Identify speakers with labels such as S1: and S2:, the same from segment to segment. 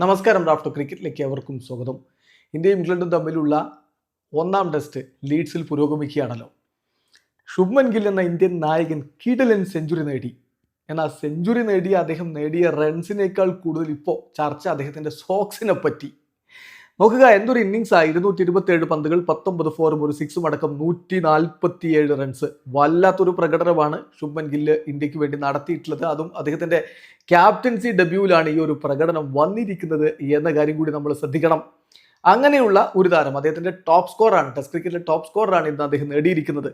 S1: നമസ്കാരം റാഫ്റ്റോ ക്രിക്കറ്റിലേക്ക് അവർക്കും സ്വാഗതം. ഇന്ത്യയും ഇംഗ്ലണ്ടും തമ്മിലുള്ള ഒന്നാം ടെസ്റ്റ് ലീഡ്സിൽ പുരോഗമിക്കുകയാണല്ലോ. ശുഭ്മൻ ഗിൽ എന്ന ഇന്ത്യൻ നായകൻ കിടലൻ സെഞ്ചുറി നേടി. എന്നാൽ സെഞ്ചുറി നേടിയ അദ്ദേഹം നേടിയ റൺസിനേക്കാൾ കൂടുതൽ ഇപ്പോൾ ചർച്ച അദ്ദേഹത്തിന്റെ സോക്സിനെ പറ്റി നോക്കുക എന്തൊരു ഇന്നിങ്സ് ആ? ഇരുന്നൂറ്റി ഇരുപത്തി ഏഴ് പന്തുകൾ പത്തൊമ്പത് ഫോറും ഒരു സിക്സും അടക്കം നൂറ്റി നാൽപ്പത്തിയേഴ് റൺസ് വല്ലാത്തൊരു പ്രകടനമാണ് ശുഭൻ ഗില്ല് ഇന്ത്യയ്ക്ക് വേണ്ടി നടത്തിയിട്ടുള്ളത്. അതും അദ്ദേഹത്തിന്റെ ക്യാപ്റ്റൻസി ഡെബ്യൂവിലാണ് ഈ ഒരു പ്രകടനം വന്നിരിക്കുന്നത് എന്ന കാര്യം കൂടി നമ്മൾ ശ്രദ്ധിക്കണം. അങ്ങനെയുള്ള ഒരു താരം അദ്ദേഹത്തിന്റെ ടോപ്പ് സ്കോറാണ് ടെസ്റ്റ് ക്രിക്കറ്റിലെ ടോപ്പ് സ്കോറാണ് ഇന്ന് അദ്ദേഹം നേടിയിരിക്കുന്നത്.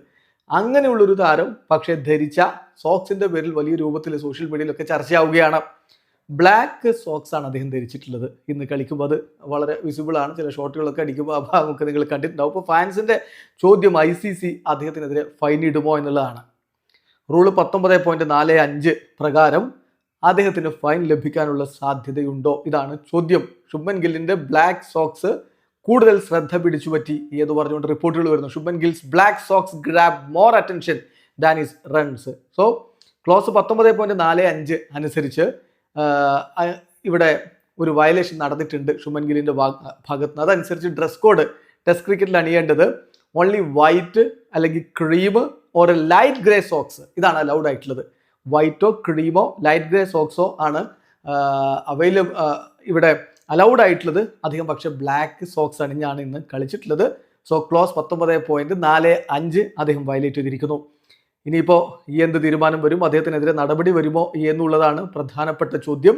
S1: അങ്ങനെയുള്ള ഒരു താരം പക്ഷേ ധരിച്ച സോക്സിന്റെ പേരിൽ വലിയ രൂപത്തിൽ സോഷ്യൽ മീഡിയയിലൊക്കെ ചർച്ചയാവുകയാണ്. ബ്ലാക്ക് സോക്സ് ആണ് അദ്ദേഹം ധരിച്ചിട്ടുള്ളത്. ഇന്ന് കളിക്കുമ്പോൾ അത് വളരെ വിസിബിൾ ആണ്. ചില ഷോട്ടുകളൊക്കെ അടിക്കുമ്പോൾ ആ ഭാഗമൊക്കെ നിങ്ങൾ കണ്ടിട്ടുണ്ടാവും. അപ്പോൾ ഫാൻസിന്റെ ചോദ്യം ഐ സി സി അദ്ദേഹത്തിനെതിരെ ഫൈൻ ഇടുമോ എന്നുള്ളതാണ്. റൂൾ പത്തൊമ്പത് പോയിന്റ് നാല് അഞ്ച് പ്രകാരം അദ്ദേഹത്തിന് ഫൈൻ ലഭിക്കാനുള്ള സാധ്യതയുണ്ടോ? ഇതാണ് ചോദ്യം. ശുഭൻ ഗില്ലിന്റെ ബ്ലാക്ക് സോക്സ് കൂടുതൽ ശ്രദ്ധ പിടിച്ചു പറ്റി ഏത് പറഞ്ഞുകൊണ്ട് റിപ്പോർട്ടുകൾ വരുന്നു. Shubman Gill's black socks grab more attention than his runs so close പത്തൊമ്പത് പോയിന്റ് നാല് അഞ്ച് അനുസരിച്ച് ഇവിടെ ഒരു വയലേഷൻ നടന്നിട്ടുണ്ട് ഷുമൻ ഗിലിന്റെ ഭാഗത്ത് നിന്ന് അതനുസരിച്ച് ഡ്രസ് കോഡ് ടെസ്റ്റ് ക്രിക്കറ്റിൽ അണിയേണ്ടത് ഓൺലി വൈറ്റ് അല്ലെങ്കിൽ cream or a light grey socks ഇതാണ് അലൗഡ് ആയിട്ടുള്ളത്. വൈറ്റോ ക്രീമോ ലൈറ്റ് ഗ്രേ സോക്സോ ആണ് അവൈലബിൾ ഇവിടെ അലൗഡ് ആയിട്ടുള്ളത്. അധികം പക്ഷേ ബ്ലാക്ക് സോക്സ് അണിഞ്ഞാണ് ഇന്ന് കളിച്ചിട്ടുള്ളത്. സോ ക്ലോസ് പത്തൊമ്പത് പോയിന്റ് നാല് അഞ്ച് അദ്ദേഹം വയലേറ്റ് ചെയ്തിരിക്കുന്നു. ഇനിയിപ്പോൾ ഈ എന്ത് തീരുമാനം വരും? അദ്ദേഹത്തിനെതിരെ നടപടി വരുമോ എന്നുള്ളതാണ് പ്രധാനപ്പെട്ട ചോദ്യം.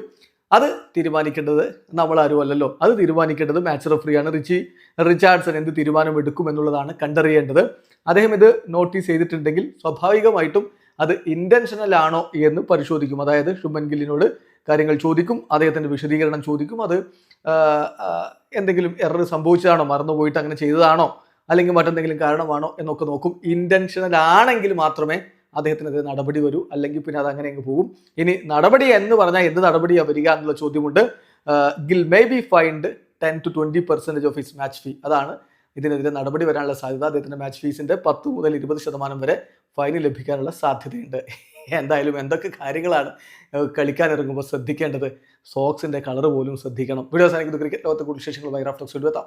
S1: അത് തീരുമാനിക്കേണ്ടത് നമ്മളാരും അല്ലല്ലോ. അത് തീരുമാനിക്കേണ്ടത് മാച്ച് റഫറിയാണ് റിച്ചി റിച്ചാർഡ്സൺ എന്ത് തീരുമാനം എടുക്കും എന്നുള്ളതാണ് കണ്ടറിയേണ്ടത്. അദ്ദേഹം ഇത് നോട്ടീസ് ചെയ്തിട്ടുണ്ടെങ്കിൽ സ്വാഭാവികമായിട്ടും അത് ഇന്റൻഷനൽ ആണോ എന്ന് പരിശോധിക്കും. അതായത് ശുഭൻ ഗില്ലിനോട് കാര്യങ്ങൾ ചോദിക്കും അദ്ദേഹത്തിന്റെ വിശദീകരണം ചോദിക്കും. അത് എന്തെങ്കിലും എറർ സംഭവിച്ചതാണോ? മറന്നുപോയിട്ട് അങ്ങനെ ചെയ്തതാണോ? അല്ലെങ്കിൽ മറ്റെന്തെങ്കിലും കാരണമാണോ എന്നൊക്കെ നോക്കും. ഇന്റൻഷണൽ ആണെങ്കിൽ മാത്രമേ അദ്ദേഹത്തിനെതിരെ നടപടി വരൂ. അല്ലെങ്കിൽ പിന്നെ അത് അങ്ങനെ അങ്ങ് പോകും. ഇനി നടപടി എന്ന് പറഞ്ഞാൽ എന്ത് നടപടിയാണ് വരിക എന്നുള്ള ചോദ്യമുണ്ട്. Gill may be fined ten to twenty percentage of his match fee അതാണ് ഇതിനെതിരെ നടപടി വരാനുള്ള സാധ്യത. അദ്ദേഹത്തിന്റെ മാച്ച് ഫീസിന്റെ പത്ത് മുതൽ ഇരുപത് ശതമാനം വരെ ഫൈന് ലഭിക്കാനുള്ള സാധ്യതയുണ്ട്. എന്തായാലും എന്തൊക്കെ കാര്യങ്ങളാണ് കളിക്കാൻ ഇറങ്ങുമ്പോൾ ശ്രദ്ധിക്കേണ്ടത്. സോക്സിന്റെ കളർ പോലും ശ്രദ്ധിക്കണം. വീഡിയോ സാധിക്കുന്നത് ക്രിക്കറ്റ് ലോകത്തെ കൂടുതൽ വിശേഷങ്ങളുമായി റാഫ്റ്റോക്സ് എത്താം.